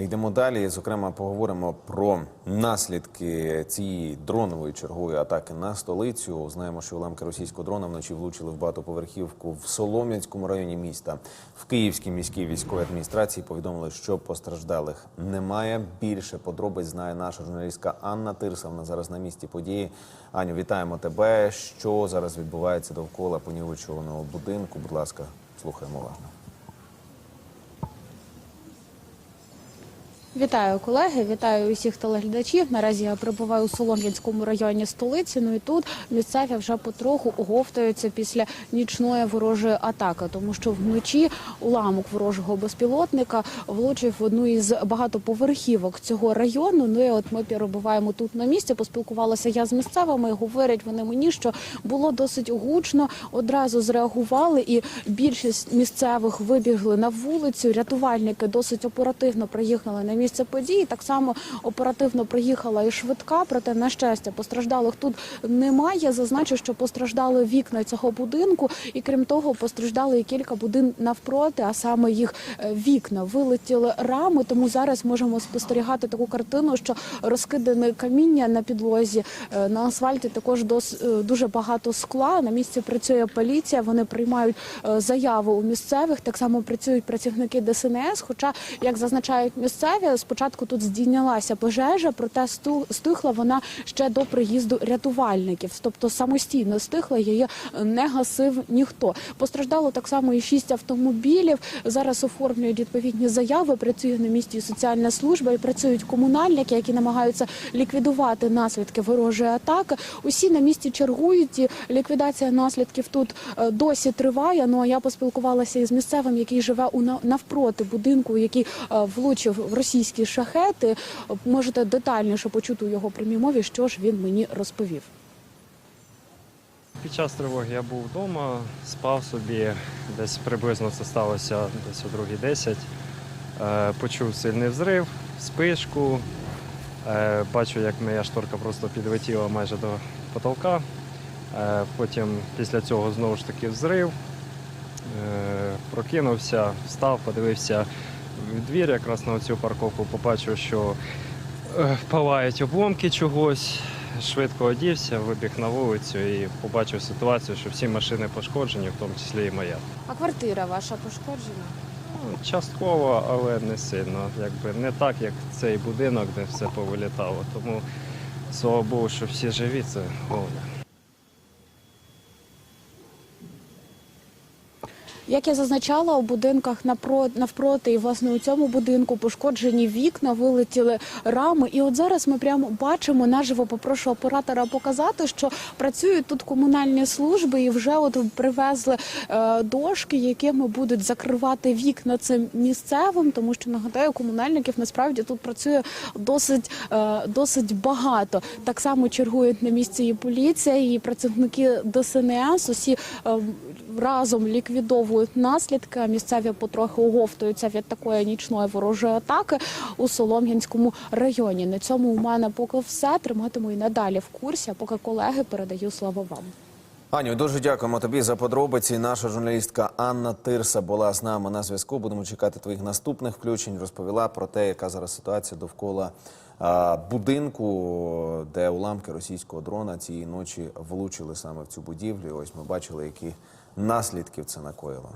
Йдемо далі. Зокрема, поговоримо про наслідки цієї дронової чергової атаки на столицю. Знаємо, що уламки російського дрона вночі влучили в багатоповерхівку в Солом'янському районі міста. В Київській міській військовій адміністрації повідомили, що постраждалих немає. Більше подробиць знає наша журналістка Анна Тирса. Вона зараз на місці події. Аню, вітаємо тебе. Що зараз відбувається довкола понівечуваного будинку? Будь ласка, слухаємо уважно. Вітаю колеги, вітаю усіх телеглядачів. Наразі я перебуваю у Солом'янському районі столиці. Ну і тут місцеві вже потроху оговтаються після нічної ворожої атаки, тому що вночі уламок ворожого безпілотника влучив в одну із багатоповерхівок цього району. Ну і от ми перебуваємо тут на місці. Поспілкувалася я з місцевими. Говорять вони мені, що було досить гучно. Одразу зреагували, і більшість місцевих вибігли на вулицю. Рятувальники досить оперативно приїхали на місце події. Так само оперативно приїхала і швидка. Проте, на щастя, постраждалих тут немає. Зазначу, що постраждали вікна цього будинку, і крім того, постраждали і кілька будин навпроти, а саме їх е, вікна вилетіли рами. Тому зараз можемо спостерігати таку картину, що розкидане каміння на підлозі е, на асфальті. Також дос, е, дуже багато скла. На місці працює поліція. Вони приймають заяви у місцевих. Так само працюють працівники ДСНС. Хоча, як зазначають місцеві, спочатку тут здійнялася пожежа, проте стихла вона ще до приїзду рятувальників. Тобто самостійно стихла її не гасив ніхто. Постраждало так само і шість автомобілів. Зараз оформлюють відповідні заяви. Працює на місці соціальна служба і працюють комунальники, які намагаються ліквідувати наслідки ворожої атаки. Усі на місці чергують. І ліквідація наслідків тут е, досі триває. Ну а я поспілкувалася із місцевим, який живе у навпроти будинку, який е, влучив в російські шахети. Можете детальніше почути у його прямій мові, що ж він мені розповів. Під час тривоги я був вдома, спав собі, десь приблизно це сталося десь о 2.10. Е, Почув сильний взрив, спишку. Е, Бачу, як моя шторка просто підлетіла майже до потолка. Е, Потім після цього знову ж таки взрив. Прокинувся, встав, подивився двір якраз на цю парковку, побачив, що е, палають обломки чогось. Швидко одівся, вибіг на вулицю і побачив ситуацію, що всі машини пошкоджені, в тому числі і моя. А квартира ваша пошкоджена? Ну, Частково, але не сильно. Якби не так, як цей будинок, де все повилітало. Тому слава Богу, що всі живі, це головне. Як я зазначала, у будинках навпроти і власне у цьому будинку пошкоджені вікна, вилетіли рами. І от зараз ми прямо бачимо наживо. Попрошу оператора показати, що працюють тут комунальні служби, і вже от привезли е, дошки, якими будуть закривати вікна цим місцевим, тому що нагадаю, комунальників насправді тут працює досить е, досить багато. Так само чергують на місці і поліція, і працівники ДСНС. Усі е, разом ліквідовують наслідки. Місцеві потрохи оговтуються від такої нічної ворожої атаки у Солом'янському районі. На цьому у мене поки все. Триматиму і надалі в курсі. А поки колеги передаю слово вам. Аню, дуже дякуємо тобі за подробиці. Наша журналістка Анна Тирса була з нами на зв'язку. Будемо чекати твоїх наступних включень. Розповіла про те, яка зараз ситуація довкола а, будинку, де уламки російського дрона цієї ночі влучили саме в цю будівлю. Ось ми бачили, які наслідки це накоїло.